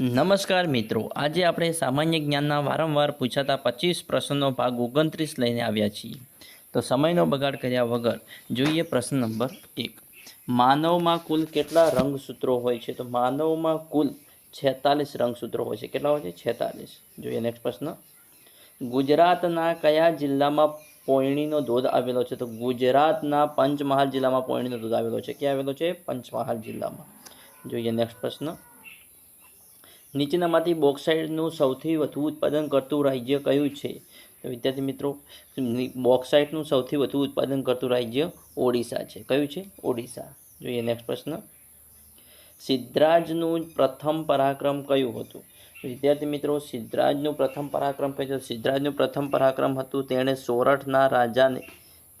નમસ્કાર મિત્રો, આજે આપણે સામાન્ય જ્ઞાનના વારંવાર પૂછાતા પચીસ પ્રશ્નનો ભાગ ઓગણત્રીસ લઈને આવ્યા છીએ. તો સમયનો બગાડ કર્યા વગર જોઈએ પ્રશ્ન નંબર એક. માનવમાં કુલ કેટલા રંગસૂત્રો હોય છે? તો માનવમાં કુલ છેતાલીસ રંગસૂત્રો હોય છે. કેટલા હોય છે? છેતાલીસ. જોઈએ નેક્સ્ટ પ્રશ્ન. ગુજરાતના કયા જિલ્લામાં પોયણીનો ધોધ આવેલો છે? તો ગુજરાતના પંચમહાલ જિલ્લામાં પોયણીનો ધોધ આવેલો છે. ક્યાં આવેલો છે? પંચમહાલ જિલ્લામાં. જોઈએ નેક્સ્ટ પ્રશ્ન. નીચેનામાંથી બોક્સાઇટનું સૌથી વધુ ઉત્પાદન કરતું રાજ્ય કયું છે? તો વિદ્યાર્થી મિત્રો બોક્સાઇટનું સૌથી વધુ ઉત્પાદન કરતું રાજ્ય ઓડિશા છે. કયું છે? ઓડિશા. જોઈએ નેક્સ્ટ પ્રશ્ન. સિદ્ધરાજનું પ્રથમ પરાક્રમ કયું હતું? વિદ્યાર્થી મિત્રો, સિદ્ધરાજનું પ્રથમ પરાક્રમ કયું છે? સિદ્ધરાજનું પ્રથમ પરાક્રમ હતું તેણે સોરઠના રાજાને,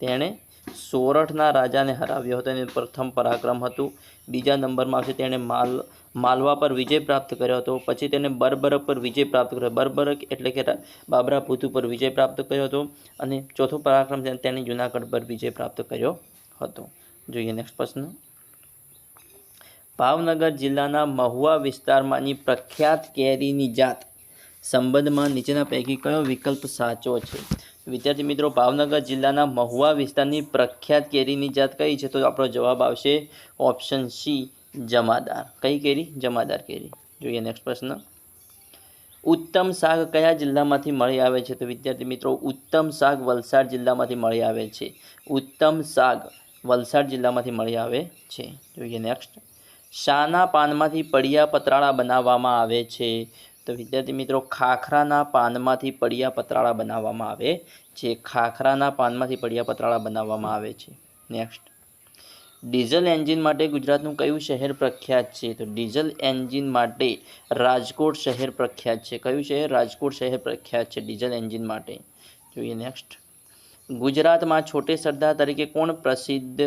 તેણે સોરઠના રાજાને હરાવ્યો હતો. એનું પ્રથમ પરાક્રમ હતું. બીજા નંબરમાં આવશે. તેણે માલ, માલવા પર વિજય પ્રાપ્ત કર્યો હતો. પછી તેને બરબરક પર વિજય પ્રાપ્ત કર્યો. બરબરક એટલે કે બાબરા ભૂતુ પર વિજય પ્રાપ્ત કર્યો હતો. અને ચોથો પરાક્રમ છે તેણે જુનાગઢ પર વિજય પ્રાપ્ત કર્યો હતો. જોઈએ નેક્સ્ટ પ્રશ્ન. ભાવનગર જિલ્લાના મહુવા વિસ્તારમાંની પ્રખ્યાત કેરીની જાત સંબંધમાં નીચેના પૈકી કયો વિકલ્પ સાચો છે? વિદ્યાર્થી મિત્રો, ભાવનગર જિલ્લાના મહુવા વિસ્તારની પ્રખ્યાત કેરીની જાત કઈ છે? તો આપણો જવાબ આવશે ઓપ્શન સી, જમાદાર. કઈ કેરી? જમાદાર કેરી. જોઈએ નેક્સ્ટ પ્રશ્ન. ઉત્તમ શાક કયા જિલ્લામાંથી મળી આવે છે? તો વિદ્યાર્થી મિત્રો, ઉત્તમ શાક વલસાડ જિલ્લામાંથી મળી આવે છે. ઉત્તમ શાક વલસાડ જિલ્લામાંથી મળી આવે છે. જોઈએ નેક્સ્ટ શાના પાનમાંથી પડિયા પતરાળા બનાવવામાં આવે છે. તો વિદ્યાર્થી મિત્રો ખાખરાના પાનમાંથી પડિયા પતરાળા બનાવવામાં આવે છે. ખાખરાના પાનમાંથી પડિયા પતરાળા બનાવવામાં આવે છે. નેક્સ્ટ ડીઝલ એન્જિન માટે ગુજરાતનું કયું શહેર પ્રખ્યાત છે? તો ડીઝલ એન્જિન માટે રાજકોટ શહેર પ્રખ્યાત છે. કયું શહેર? રાજકોટ શહેર પ્રખ્યાત છે ડીઝલ એન્જિન માટે. જોઈએ નેક્સ્ટ ગુજરાતમાં છોટે સરદાર તરીકે કોણ પ્રસિદ્ધ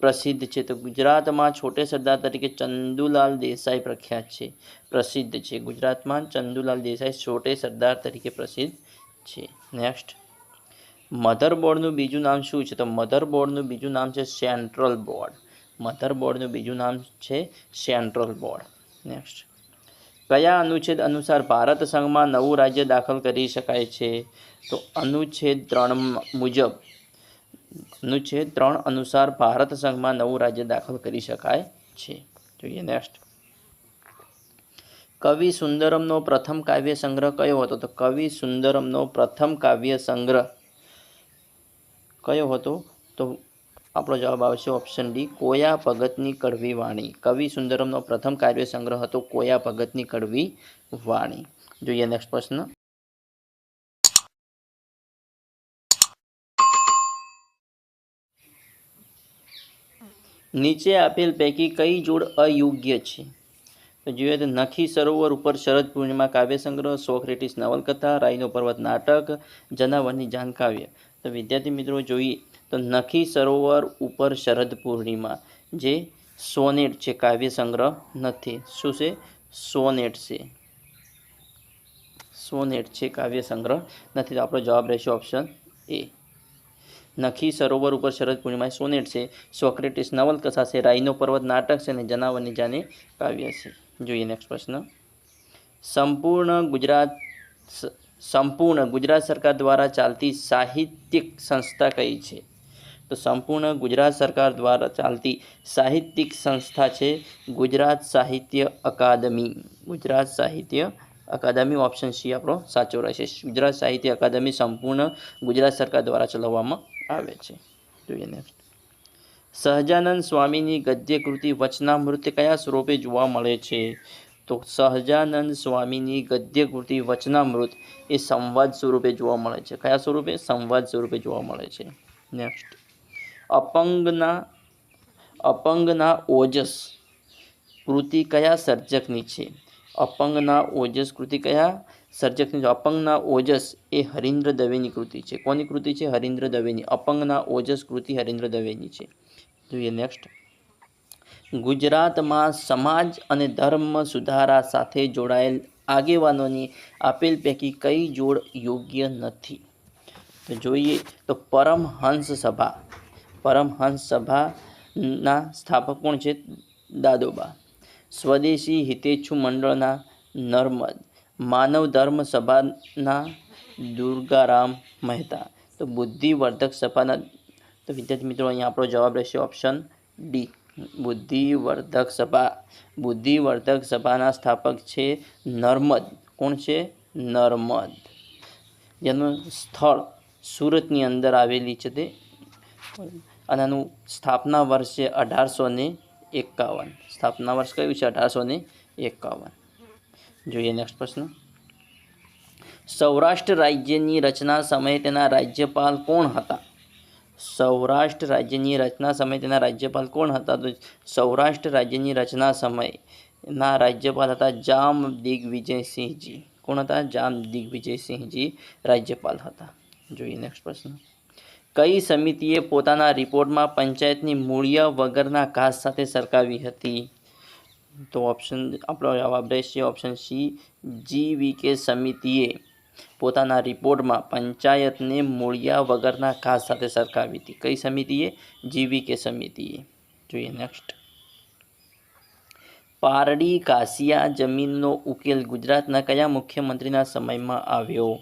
પ્રસિદ્ધ છે. તો ગુજરાતમાં છોટે સરદાર તરીકે ચંદુલાલ દેસાઈ પ્રખ્યાત છે. પ્રસિદ્ધ છે. ગુજરાતમાં ચંદુલાલ દેસાઈ છોટે સરદાર તરીકે પ્રસિદ્ધ છે. નેક્સ્ટ મધરબોર્ડનું બીજું નામ શું છે? તો મધરબોર્ડનું બીજું નામ છે સેન્ટ્રલ બોર્ડ મધરબોર્ડનું બીજું નામ છે સેન્ટ્રલ બોર્ડ નેક્સ્ટ કયા અનુચ્છેદ અનુસાર ભારત સંઘમાં નવું રાજ્ય દાખલ કરી શકાય છે? તો અનુચ્છેદ ત્રણ મુજબ અનુચ્છેદ ત્રણ અનુસાર ભારત સંઘમાં નવું રાજ્ય દાખલ કરી શકાય છે. જોઈએ નેક્સ્ટ કવિ સુંદરમનો પ્રથમ કાવ્ય સંગ્રહ કયો હતો? તો કવિ સુંદરમનો પ્રથમ કાવ્ય સંગ્રહ કયો હતો? તો આપણો જવાબ આવશે ઓપ્શન ડી કોયા ભગતની કડવી વાણી. કવિ સુંદરમનો પ્રથમ કાવ્ય સંગ્રહ હતો, કોયા ભગતની કડવી વાણી. જોઈએ નેક્સ્ટ પ્રશ્ન. નીચે આપેલ પૈકી કઈ જોડ અયોગ્ય છે? તો જોઈએ તો નખી સરોવર ઉપર શરદ પૂર્ણિમા, કાવ્ય સંગ્રહ, સોક્રેટિસ નવલકથા રાઈનો પર્વત નાટક, જનાવરની જાન કાવ્ય. તો વિદ્યાર્થી મિત્રો જોઈએ તો નખી સરોવર ઉપર શરદ પૂર્ણિમા જે સોનેટ છે, કાવ્ય સંગ્રહ નથી. શું છે? સોનેટ છે. સોનેટ છે, કાવ્ય સંગ્રહ નથી. તો આપણો જવાબ રહેશે ઓપ્શન એ. નખી સરોવર ઉપર શરદ પૂર્ણિમાએ સોનેટ છે. સોક્રેટિસ નવલકથા છે. રાઈનો પર્વત નાટક છે અને જનાવરની જાને કાવ્ય છે. જોઈએ નેક્સ્ટ પ્રશ્ન. સંપૂર્ણ ગુજરાત સંપૂર્ણ ગુજરાત સરકાર દ્વારા ચાલતી સાહિત્યિક સંસ્થા કઈ છે? તો સંપૂર્ણ ગુજરાત સરકાર દ્વારા ચાલતી સાહિત્યિક સંસ્થા છે ગુજરાત સાહિત્ય અકાદમી. ગુજરાત સાહિત્ય અકાદમી ઓપ્શન સી આપણો સાચો રહેશે. ગુજરાત સાહિત્ય અકાદમી સંપૂર્ણ ગુજરાત સરકાર દ્વારા ચલાવવામાં આવે છે. જોઈએ નેક્સ્ટ સહજાનંદ સ્વામીની ગદ્ય કૃતિ વચનામૃત કયા સ્વરૂપે જોવા મળે છે? તો સહજાનંદ સ્વામીની ગદ્ય કૃતિ વચનામૃત એ સંવાદ સ્વરૂપે જોવા મળે છે. કયા સ્વરૂપે? સંવાદ સ્વરૂપે જોવા મળે છે. નેક્સ્ટ અપંગના અપંગના ઓજસ કૃતિ કયા સર્જકની છે? અપંગના ઓજસ કૃતિ કયા? સર્જકની અપંગના ઓજસ એ હરીન્દ્ર દવેની કૃતિ છે. કોની કૃતિ છે? હરીન્દ્ર દવેની. અપંગના ઓજસ કૃતિ હરીન્દ્ર દવેની છે. જોઈએ નેક્સ્ટ ગુજરાતમાં સમાજ અને ધર્મ સુધારા સાથે જોડાયેલ આગેવાનોની આપેલ પૈકી કઈ જોડ યોગ્ય નથી? તો જોઈએ તો પરમહંસ સભા. પરમહંસ સભાના સ્થાપક કોણ છે? દાદોબા. સ્વદેશી હિતેચ્છુ મંડળના નર્મદ. માનવ ધર્મ સભાના દુર્ગારામ મહેતા. તો બુદ્ધિવર્ધક સભાના, તો વિદ્યાર્થી મિત્રો, અહીંયા આપણો જવાબ રહેશે ઓપ્શન ડી. બુદ્ધિવર્ધક સભા. બુદ્ધિવર્ધક સભાના સ્થાપક છે નર્મદ. કોણ છે? નર્મદ. જેનું સ્થળ સુરતની અંદર આવેલી છે તે. અને આનું સ્થાપના વર્ષ છે અઢારસો ને એકાવન. સ્થાપના વર્ષ કયું છે? અઢારસો ને એકાવન. જોઈએ નેક્સ્ટ પ્રશ્ન. સૌરાષ્ટ્ર રાજ્યની રચના સમયે તેના રાજ્યપાલ કોણ હતા? સૌરાષ્ટ્ર રાજ્યની રચના સમયે તેના રાજ્યપાલ કોણ હતા? તો સૌરાષ્ટ્ર રાજ્યની રચના સમયના રાજ્યપાલ હતા જામ દિગ્વિજયસિંહજી. કોણ હતા? જામ દિગ્વિજયસિંહજી રાજ્યપાલ હતા. જોઈએ નેક્સ્ટ પ્રશ્ન. કઈ સમિતિએ પોતાના રિપોર્ટમાં પંચાયતની મૂળિયા વગરના ઘાસ સાથે સરકાવી હતી? તો ઓપ્શન આપણો જવાબ રહેશે ઓપ્શન સી જી વી સમિતિએ પોતાના રિપોર્ટમાં પંચાયતને મૂળિયા વગરના ઘાસ સાથે સરખાવી હતી. કઈ સમિતિએ? જીવીકે સમિતિએ. જોઈએ નેક્સ્ટ પારડી કાસિયા જમીનનો ઉકેલ ગુજરાતના કયા મુખ્યમંત્રીના સમયમાં આવ્યો?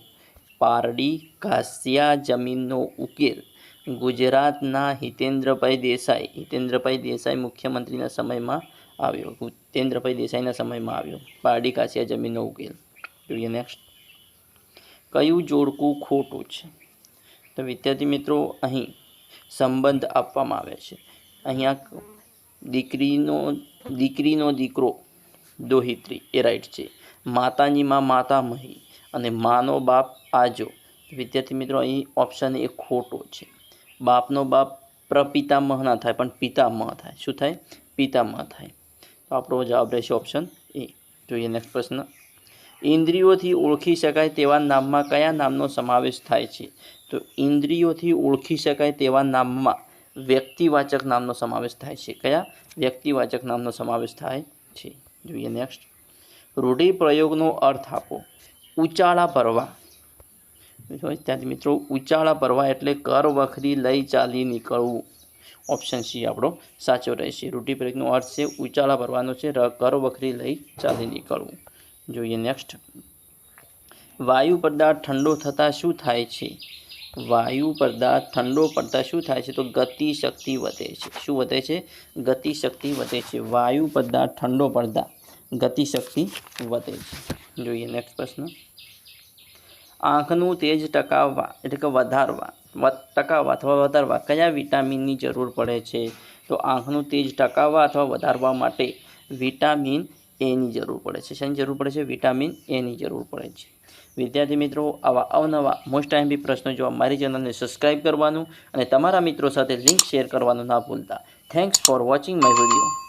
પારડી કાસિયા જમીનનો ઉકેલ ગુજરાતના હિતેન્દ્રભાઈ દેસાઈ. હિતેન્દ્રભાઈ દેસાઈ મુખ્યમંત્રીના સમયમાં આવ્યો. ભૂતેન્દ્રભાઈ દેસાઈના સમયમાં આવ્યો. પારડી કાસિયા જમીનનો ઉકેલ. જોઈએ નેક્સ્ટ કયું જોડકું ખોટું છે? તો વિદ્યાર્થી મિત્રો, અહીં સંબંધ આપવામાં આવે છે. અહીંયા દીકરીનો દીકરીનો દીકરો દોહિત્રી, એ રાઈટ છે. માતાની માં માતામહી અને માનો બાપ આજો. વિદ્યાર્થી મિત્રો, અહીં ઓપ્શન એ ખોટો છે. બાપનો બાપ પ્રપિતામહ ના થાય, પણ પિતામહ થાય. શું થાય? પિતામહ થાય. આપણો જવાબ રહેશે ઓપ્શન એ જોઈએ નેક્સ્ટ પ્રશ્ન. ઇન્દ્રિયોથી ઓળખી શકાય તેવા નામમાં કયા નામનો સમાવેશ થાય છે? તો ઇન્દ્રિયોથી ઓળખી શકાય તેવા નામમાં વ્યક્તિવાચક નામનો સમાવેશ થાય છે. કયા? વ્યક્તિવાચક નામનો સમાવેશ થાય છે. જોઈએ નેક્સ્ટ રૂઢિપ્રયોગનો અર્થ આપો. ઉચાળા ભરવા. ત્યાંથી મિત્રો, ઉચાળા ભરવા એટલે કર વખરી લઈ ચાલી નીકળવું. ઓપ્શન સી આપણો. સાચો રહેશે. રૂઢિપ્રયોગનો અર્થ છે ઉચાળા ભરવાનો છે. કર, વખરી લઈ ચાલી નીકળવું. જોઈએ નેક્સ્ટ વાયુ પદાર્થ ઠંડો થતાં શું થાય છે? વાયુ પદાર્થ ઠંડો પડતા શું થાય છે? તો ગતિ શક્તિ વધે છે. શું વધે છે? ગતિ શક્તિ વધે છે. વાયુ પદાર્થ ઠંડો પડતા ગતિ શક્તિ વધે છે. જોઈએ નેક્સ્ટ પ્રશ્ન. આંખનું તેજ ટકાવવા, એટલે કે વધારવા ટકાવવા અથવા વધારવા કયા વિટામિનની જરૂર પડે છે? તો આંખનું તેજ ટકાવવા અથવા વધારવા માટે વિટામિન એની જરૂર પડે છે. શેની જરૂર પડે છે? વિટામિન એની જરૂર પડે છે. વિદ્યાર્થી મિત્રો, આવા અવનવા મોસ્ટ ટાઈમ બી પ્રશ્નો જોવા મારી ચેનલને સબસ્ક્રાઈબ કરવાનું અને તમારા મિત્રો સાથે લિંક શેર કરવાનું ના ભૂલતા. Thanks for watching my video